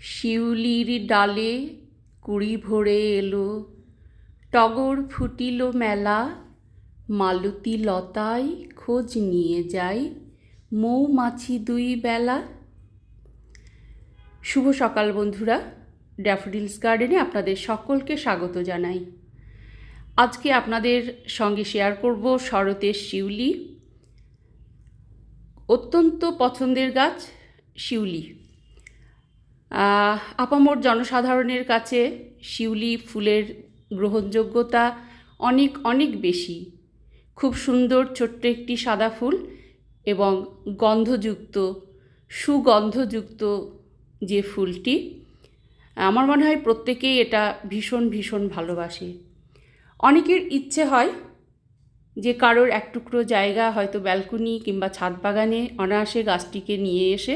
শিউলির ডালে কুড়ি ভরে এলো। টগর ফুটিল মেলা, মালতী লতায় খোঁজ নিয়ে যাই মৌমাছি দুই বেলা। শুভ সকাল বন্ধুরা, ড্যাফোডিলস গার্ডেনে আপনাদের সকলকে স্বাগত জানাই। আজকে আপনাদের সঙ্গে শেয়ার করব শরতের শিউলি। অত্যন্ত পছন্দের গাছ শিউলি। আপামর জনসাধারণের কাছে শিউলি ফুলের গ্রহণযোগ্যতা অনেক অনেক বেশি। খুব সুন্দর ছোট্ট একটি সাদা ফুল এবং গন্ধযুক্ত, সুগন্ধযুক্ত যে ফুলটি, আমার মনে হয় প্রত্যেকেই এটা ভীষণ ভীষণ ভালোবাসে। অনেকের ইচ্ছে হয় যে কারোর এক টুকরো জায়গা হয়তো ব্যালকনি কিংবা ছাদ বাগানে অনায়াসে গাছটিকে নিয়ে এসে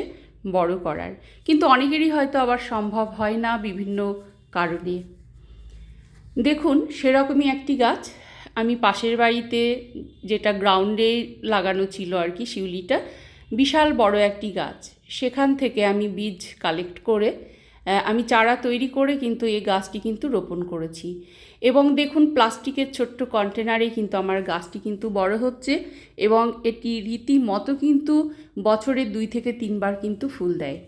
বড় করার। কিন্তু অনেকেরই হয়তো আবার সম্ভব হয় না বিভিন্ন কারণে। দেখুন, সেরকমই একটি গাছ। আমি পাশের বাড়িতে যেটা গ্রাউন্ডে লাগানো ছিল আর কি, শিউলিটা, বিশাল বড় একটি গাছ। সেখান থেকে আমি বীজ কালেক্ট করে আমি চারা তৈরি করে কিন্তু এই গাছটি কিন্তু রোপণ করেছি। এবং দেখুন প্লাস্টিকের ছোট্ট কন্টেনারে কিন্তু আমার গাছটি কিন্তু বড় হচ্ছে এবং এটি রীতিমতো কিন্তু বছরে দুই থেকে তিনবার কিন্তু ফুল দেয়।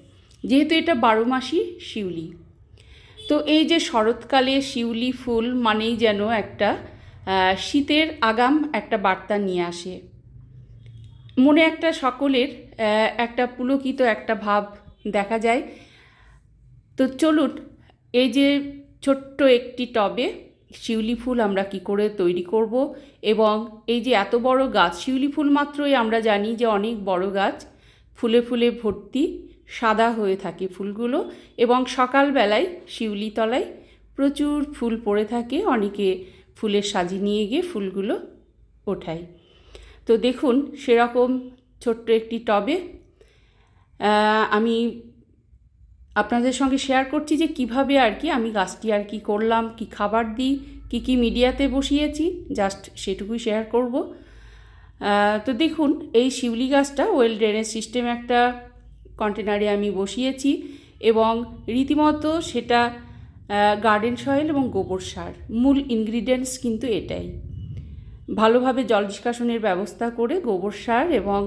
যেহেতু এটা বারো মাসই শিউলি। তো এই যে শরৎকালে শিউলি ফুল মানেই যেন একটা শীতের আগাম একটা বার্তা নিয়ে আসে। মনে একটা সকলের একটা পুলকিত একটা ভাব দেখা যায়। তো চলুন, এই যে ছোট্ট একটি টবে শিউলি ফুল আমরা কি করে তৈরি করব এবং এই যে এত বড় গাছ, শিউলি ফুল মাত্রই আমরা জানি যে অনেক বড় গাছ ফুলে ফুলে ভর্তি, সাদা হয়ে থাকে ফুলগুলো এবং সকালবেলায় শিউলি তলায় প্রচুর ফুল পড়ে থাকে, অনেকে ফুলের সাজি নিয়ে গিয়ে ফুলগুলো ওঠায়। তো দেখুন, সেরকম ছোট্ট একটি টবে আমি আপনাদের সঙ্গে শেয়ার করছি যে কীভাবে আর কি আমি গাছটি আর কি করলাম, কি খাবার দিই, কি কি মিডিয়াতে বসিয়েছি জাস্ট সেটুকুই শেয়ার করব। তো দেখুন, এই শিউলি গাছটা ওয়েল ড্রেনেজ সিস্টেম একটা কন্টেনারে আমি বসিয়েছি এবং রীতিমতো সেটা গার্ডেন সয়েল এবং গোবর সার মূল ইনগ্রিডিয়েন্টস কিন্তু এটাই। ভালোভাবে জল নিষ্কাশনের ব্যবস্থা করে গোবর সার এবং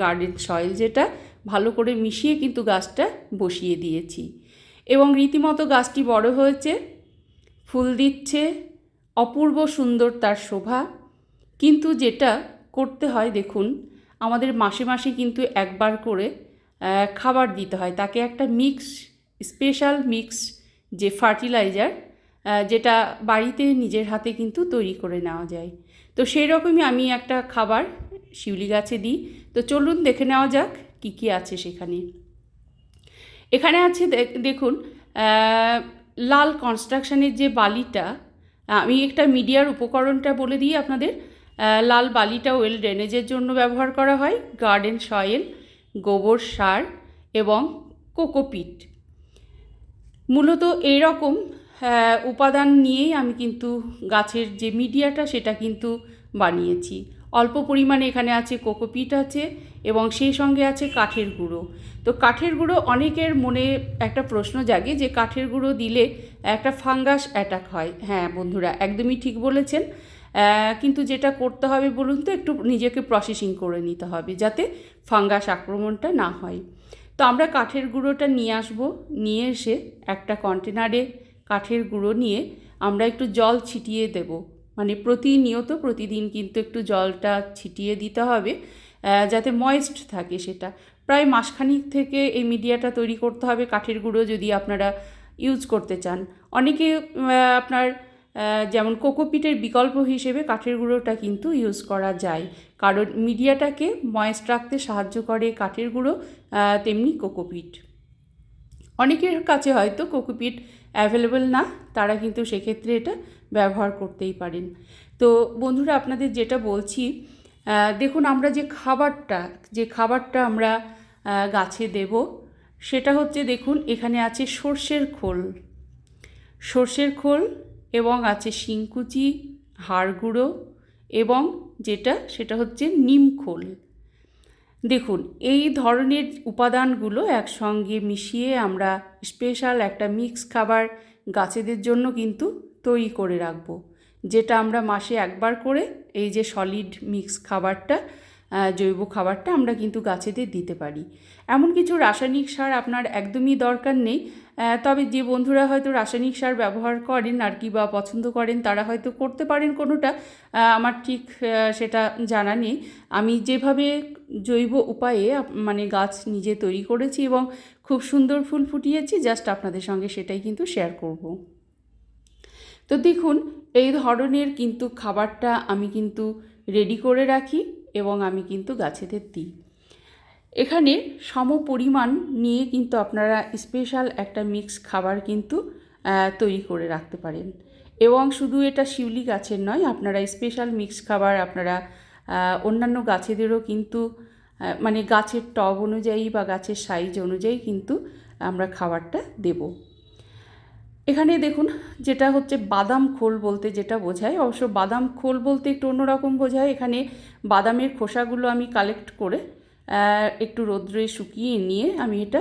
গার্ডেন সয়েল যেটা ভালো করে মিশিয়ে কিন্তু গাছটা বসিয়ে দিয়েছি। এবং রীতিমতো গাছটি বড় হয়েছে, ফুল দিচ্ছে, অপূর্ব সুন্দর তার শোভা। কিন্তু যেটা করতে হয় দেখুন, আমাদের মাসে মাসে কিন্তু একবার করে খাবার দিতে হয়। তাকে একটা মিক্স, স্পেশাল মিক্স যে ফার্টিলাইজার যেটা বাড়িতে নিজের হাতে কিন্তু তৈরি করে নেওয়া যায়। তো সেই রকমই আমি একটা খাবার শিউলি গাছে দিই। তো চলুন দেখে নেওয়া যাক। কী কী আছে সেখানে? এখানে আছে দেখ- দেখুন লাল কনস্ট্রাকশনের যে বালিটা, আমি একটা মিডিয়ার উপকরণটা বলে দিই আপনাদের লাল বালিটা ওয়েল ড্রেনেজের জন্য ব্যবহার করা হয় গার্ডেন সয়েল গোবর সার এবং কোকোপিট মূলত এই রকম উপাদান নিয়েই আমি কিন্তু গাছের যে মিডিয়াটা, সেটা কিন্তু বানিয়েছি। অল্প পরিমাণে এখানে আছে কোকোপিট আছে এবং সেই সঙ্গে আছে কাঠের গুঁড়ো। তো কাঠের গুঁড়ো অনেকের মনে একটা প্রশ্ন জাগে যে কাঠের গুঁড়ো দিলে একটা ফাঙ্গাস অ্যাটাক হয়। হ্যাঁ বন্ধুরা, একদমই ঠিক বলেছেন। কিন্তু যেটা করতে হবে বলুন তো, একটু নিজেকে প্রসেসিং করে নিতে হবে যাতে ফাঙ্গাস আক্রমণটা না হয়। তো আমরা কাঠের গুঁড়োটা নিয়ে আসব। নিয়ে এসে একটা কন্টেনারে কাঠের গুঁড়ো নিয়ে আমরা একটু জল ছিটিয়ে দেব। মানে প্রতিনিয়ত প্রতিদিন কিন্তু একটু জলটা ছিটিয়ে দিতে হবে যাতে ময়েস্ট থাকে সেটা। প্রায় মাসখানিক থেকে এই মিডিয়াটা তৈরি করতে হবে, কাঠের গুঁড়ো যদি আপনারা ইউজ করতে চান। অনেকে আপনার যেমন কোকোপিটের বিকল্প হিসেবে কাঠের গুঁড়োটা কিন্তু ইউজ করা যায়। কারণ মিডিয়াটাকে ময়েস্ট রাখতে সাহায্য করে কাঠের গুঁড়ো তেমনি কোকোপিট। অনেকের কাছে হয়তো কোকোপিট অ্যাভেলেবল না, তারা কিন্তু সেক্ষেত্রে এটা ব্যবহার করতেই পারেন। তো বন্ধুরা, আপনাদের যেটা বলছি দেখুন, আমরা যে খাবারটা যে খাবারটা আমরা গাছে দেব, সেটা হচ্ছে দেখুন, এখানে আছে সর্ষের খোল। সর্ষের খোল এবং আছে শিংকুচি হাড় গুঁড়ো এবং যেটা, সেটা হচ্ছে নিম খোল। দেখুন, এই ধরনের উপাদানগুলো একসঙ্গে মিশিয়ে আমরা স্পেশাল একটা মিক্স খাবার গাছেদের জন্য কিন্তু তৈরি করে রাখব। যেটা আমরা মাসে একবার করে এই যে সলিড মিক্স খাবারটা জৈব খাবারটা আমরা কিন্তু গাছেদের দিতে পারি। এমন কিছু রাসায়নিক সার আপনার একদমই দরকার নেই। তবে যে বন্ধুরা হয়তো রাসায়নিক সার ব্যবহার করেন আর কি বা পছন্দ করেন, তারা হয়তো করতে পারেন কোনোটা। আমার ঠিক সেটা জানা নেই। আমি যেভাবে জৈব উপায়ে মানে গাছ নিজে তৈরি করেছি এবং খুব সুন্দর ফুল ফুটিয়েছি, জাস্ট আপনাদের সঙ্গে সেটাই কিন্তু শেয়ার করব। তো দেখুন, এই ধরনের কিন্তু খাবারটা আমি কিন্তু রেডি করে রাখি। এবং আমি কিন্তু গাছেদের দিই। এখানে সম পরিমাণ নিয়ে কিন্তু আপনারা স্পেশাল একটা মিক্স খাবার কিন্তু তৈরি করে রাখতে পারেন। এবং শুধু এটা শিউলি গাছের নয়, আপনারা স্পেশাল মিক্স খাবার আপনারা অন্যান্য গাছেদেরও কিন্তু মানে গাছের টব অনুযায়ী বা গাছের সাইজ অনুযায়ী কিন্তু আমরা খাবারটা দেবো। এখানে দেখুন, যেটা হচ্ছে বাদাম খোল বলতে যেটা বোঝায়। অবশ্য বাদাম খোল বলতে একটু অন্যরকম বোঝায়। এখানে বাদামের খোসাগুলো আমি কালেক্ট করে একটু রোদ্রে শুকিয়ে নিয়ে আমি এটা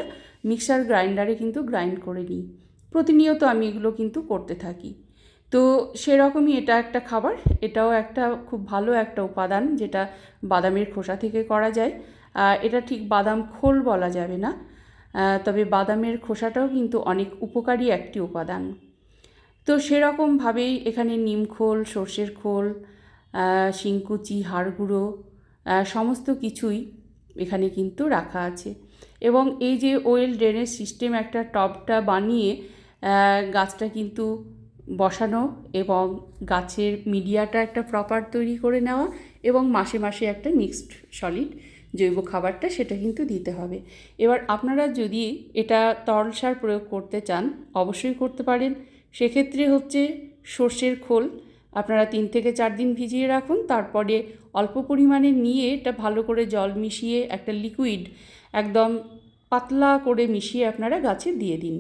মিক্সার গ্রাইন্ডারে কিন্তু গ্রাইন্ড করে নিই। প্রতিনিয়ত আমি এগুলো কিন্তু করতে থাকি। তো সেরকমই এটা একটা খাবার। এটাও একটা খুব ভালো একটা উপাদান যেটা বাদামের খোসা থেকে করা যায়। এটা ঠিক বাদাম খোল বলা যাবে না। তবে বাদামের খোসাটাও কিন্তু অনেক উপকারী একটি উপাদান। তো সেরকমভাবেই এখানে নিমখোল সর্ষের খোল শিংকুচি হাড় গুঁড়ো সমস্ত কিছুই এখানে কিন্তু রাখা আছে। এবং এই যে ওয়েল ড্রেনেজ সিস্টেম একটা টবটা বানিয়ে গাছটা কিন্তু বসানো এবং গাছের মিডিয়াটা একটা প্রপার তৈরি করে নেওয়া এবং মাসে মাসে একটা মিক্সড সলিড জৈব খাবারটা সেটা কিন্তু দিতে হবে। এবার আপনারা যদি এটা তরল সার প্রয়োগ করতে চান, অবশ্যই করতে পারেন। সেক্ষেত্রে হচ্ছে সর্ষের খোল আপনারা তিন থেকে চার দিন ভিজিয়ে রাখুন, তারপরে অল্প পরিমাণে নিয়ে এটা ভালো করে জল মিশিয়ে একটা লিকুইড একদম পাতলা করে মিশিয়ে আপনারা গাছে দিয়ে দিন।